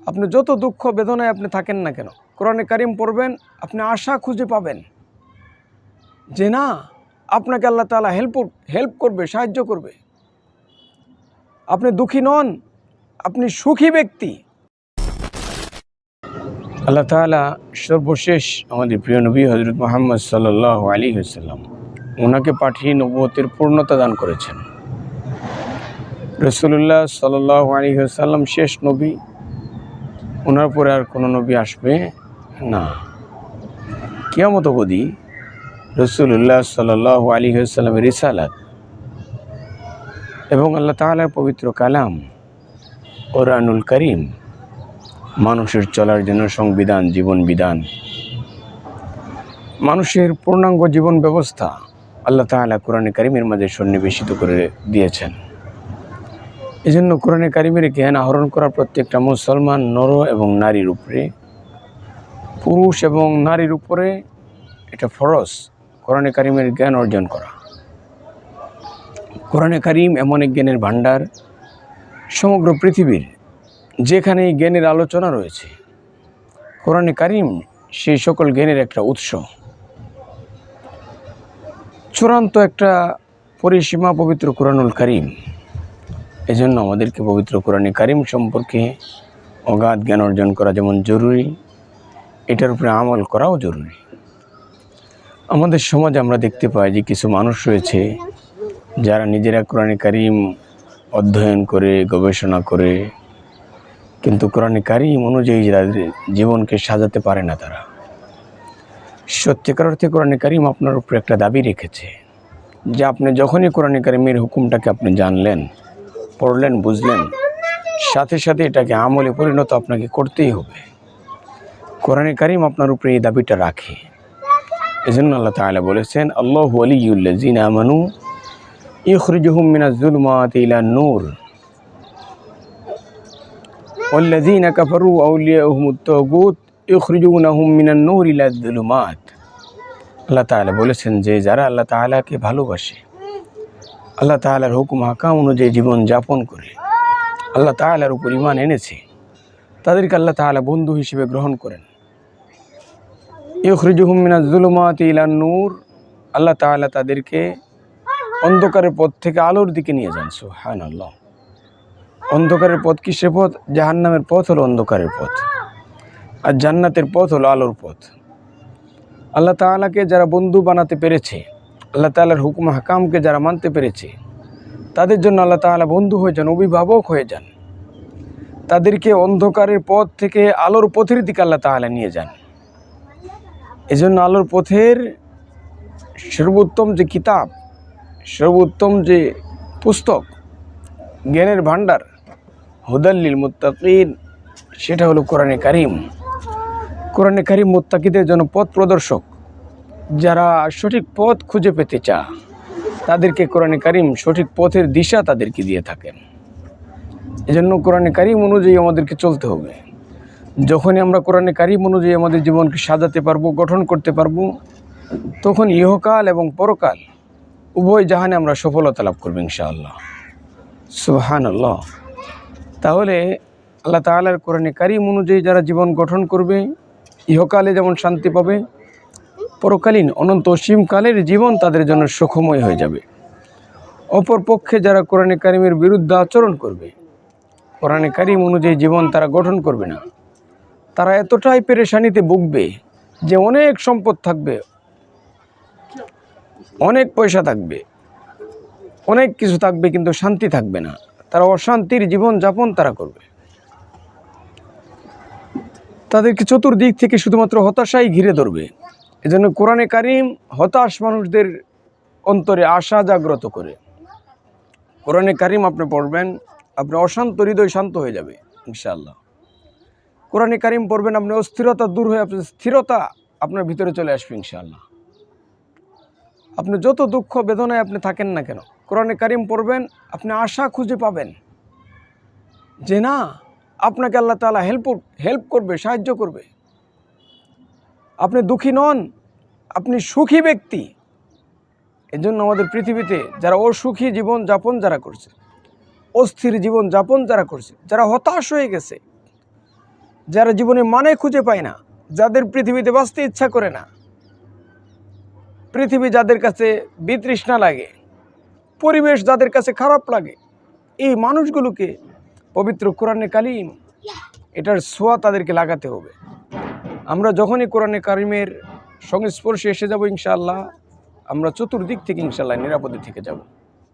আপনি যত দুঃখ বেদনায় আপনি থাকেন না কেন? কোরআনে কারিম পড়বেন, আপনি আশা খুঁজে পাবেন যে না, আপনাকে আল্লাহ তালা হেল্প হেল্প করবে, সাহায্য করবে। আপনি দুঃখী নন, আপনি সুখী ব্যক্তি। আল্লাহ তালা সর্বশেষ আমাদের প্রিয় নবী হজরত মোহাম্মদ সাল্লাহ আলী হাসাল্লাম ওনাকে পাঠিয়ে নবতের পূর্ণতা দান করেছেন। রসুল্লাহ সাল্লাহ আলী শেষ নবী। ওনার পরে আর কোনো নবী আসবে না। কিয়ামত অবধি রসুল্লাহ সাল্লাহ আলী হাসাল্লামের রিসালাত এবং আল্লাহ তালার পবিত্র কালাম কোরআনুল করিম মানুষের চলার জন্য সংবিধান, জীবন বিধান, মানুষের পূর্ণাঙ্গ জীবন ব্যবস্থা আল্লাহ তাআলা কোরআনে কারিমের মাঝে সন্নিবেশিত করে দিয়েছেন। এই জন্য কোরআনে কারিমের জ্ঞান আহরণ করা প্রত্যেকটা মুসলমান নর এবং নারীর উপরে। পুরুষ এবং নারীর উপরে এটা ফরজ। কোরআনে কারিমের জ্ঞান অর্জন করা। কোরআনে কারিম এমন এক জ্ঞানের ভাণ্ডার সমগ্র পৃথিবীর যেখানে জ্ঞানের আলোচনা রয়েছে। কোরআনে কারিম সেই সকল জ্ঞানের একটা উৎস। চূড়ান্ত একটা পরিসীমা পবিত্র কোরআনুল কারিম। এজন্য আমাদেরকে পবিত্র কোরআনে কারিম সম্পর্কে অগাধ জ্ঞান অর্জন করা যেমন জরুরি, এটার উপরে আমল করাও জরুরি। আমাদের সমাজে আমরা দেখতে পাই যে কিছু মানুষ রয়েছে যারা নিজেরা কোরআনে কারিম অধ্যয়ন করে, গবেষণা করে, কিন্তু কোরআনে কারিম অনুযায়ী তাদের জীবনকে সাজাতে পারে না তারা। সত্যিকার অর্থে কোরআনে কারিম আপনার উপরে একটা দাবি রেখেছে যে আপনি যখনই কোরআনে কারিমের হুকুমটাকে আপনি জানলেন পড়লেন বুঝলেন সাথে সাথে এটাকে আমলে পরিণত আপনাকে করতেই হবে কোরআনে কারিম আপনার উপরে এই দাবিটা রাখে এজন্য আল্লাহ তাআলা বলেছেন আল্লাহ আলিউল্লাজিন আমানু ইখরিজুহুম মিনাজ জুলমাতি ইলান নূর والذين كفروا أولياءهم الطاغوت يخرجونهم من النور إلى الظلمات আল্লাহ তাআলা বলেছেন যে যারা আল্লাহ তাআলাকে ভালোবাসে আল্লাহ তাআলার হুকুম, হাকাম অনুযায়ী জীবন যাপন করে আল্লাহ তাআলার উপর ইমান এনেছে। তাদেরকে আল্লাহ তাআলা বন্ধু হিসেবে গ্রহণ করেন। ইখরিজুহুম মিনাজ জুলুমাতি ইলান নূর, আল্লাহ তাআলা তাদেরকে অন্ধকারের পথ থেকে আলোর দিকে নিয়ে যান, সুবহানাল্লাহ। অন্ধকারের পথ কিসের পথ? জাহান্নামের পথ হলো অন্ধকারের পথ। আর জান্নাতের পথ হলো আলোর পথ। আল্লাহ তাআলাকে যারা বন্ধু বানাতে পেরেছে আল্লাহ তাআলার হুকুম হাকামকে যারা মানতে পেরেছে, তাদের জন্য আল্লাহ তাআলা বন্ধু হয়ে যান, অভিভাবক হয়ে যান। তাদেরকে অন্ধকারের পথ থেকে আলোর পথের দিকে আল্লাহ তাআলা নিয়ে যান। এজন্য আলোর পথের সর্বোত্তম যে কিতাব, সর্বোত্তম যে পুস্তক, জ্ঞানের ভাণ্ডার হুদাল্লিল মুত্তাকিন, সেটা হলো কোরআনে কারিম। কোরআনে কারিম মুত্তাকিদের জন্য পথ প্রদর্শক। যারা সঠিক পথ খুঁজে পেতে চা তাদেরকে কোরআনে কারিম সঠিক পথের দিশা তাদেরকে দিয়ে থাকেন এজন্য কোরআনে কারিম অনুযায়ী আমাদেরকে চলতে হবে। যখনই আমরা কোরআনে কারিম অনুযায়ী আমাদের জীবনকে সাজাতে পারব, গঠন করতে পারব, তখন ইহকাল এবং পরকাল উভয় জাহানে আমরা সফলতা লাভ করব ইনশাআল্লাহ। সুবহান আল্লাহ তাহলে আল্লাহ তাআলার কোরআনে কারিম অনুযায়ী যারা জীবন গঠন করবে, ইহকালে যেমন শান্তি পাবে পরকালীন অনন্ত অসীমকালের জীবন তাদের জন্য সুখময় হয়ে যাবে। অপর পক্ষে যারা কোরআনে কারিমের বিরুদ্ধে আচরণ করবে, কোরআনে কারিম অনুযায়ী জীবন তারা গঠন করবে না। তারা এতটাই পেরেশানিতে ভুগবে যে অনেক সম্পদ থাকবে, অনেক পয়সা থাকবে, অনেক কিছু থাকবে কিন্তু শান্তি থাকবে না। তারা অশান্তির জীবন যাপন তারা করবে। তাদেরকে চতুর্দিক থেকে শুধুমাত্র হতাশাই ঘিরে ধরবে। এজন্য কোরআনে কারিম হতাশ মানুষদের অন্তরে আশা জাগ্রত করে। কোরআনে কারিম আপনি পড়বেন, আপনি অশান্ত হৃদয় শান্ত হয়ে যাবে, ইনশাআল্লাহ। কোরআনে কারিম পড়বেন, আপনি অস্থিরতা দূর হয়ে আপনার স্থিরতা আপনার ভিতরে চলে আসবে, ইনশাআল্লাহ। আপনি যত দুঃখ বেদনায় আপনি থাকেন না কেন, কোরআনে কারিম পড়বেন, আপনি আশা খুঁজে পাবেন যে না, আপনাকে আল্লাহ তাআলা হেল্প হেল্প করবে, সাহায্য করবে। আপনি দুঃখী নন, আপনি সুখী ব্যক্তি। এজন্য আমাদের পৃথিবীতে যারা অসুখী জীবন যাপন যারা করছে, অস্থির জীবন যাপন যারা করছে, যারা হতাশ হয়ে গেছে, যারা জীবনে মানে খুঁজে পায় না, যাদের পৃথিবীতে বাঁচতে ইচ্ছা করে না, পৃথিবী যাদের কাছে বিতৃষ্ণা লাগে, পরিবেশ যাদের কাছে খারাপ লাগে, এই মানুষগুলোকে পবিত্র কোরআনে কালিম, এটার সোয়া তাদেরকে লাগাতে হবে। আমরা যখনই কোরআনে কারিমের সংস্পর্শে এসে যাব ইনশাআল্লাহ, আমরা চতুর্দিক থেকে ইনশাআল্লাহ নিরাপদে থেকে যাব।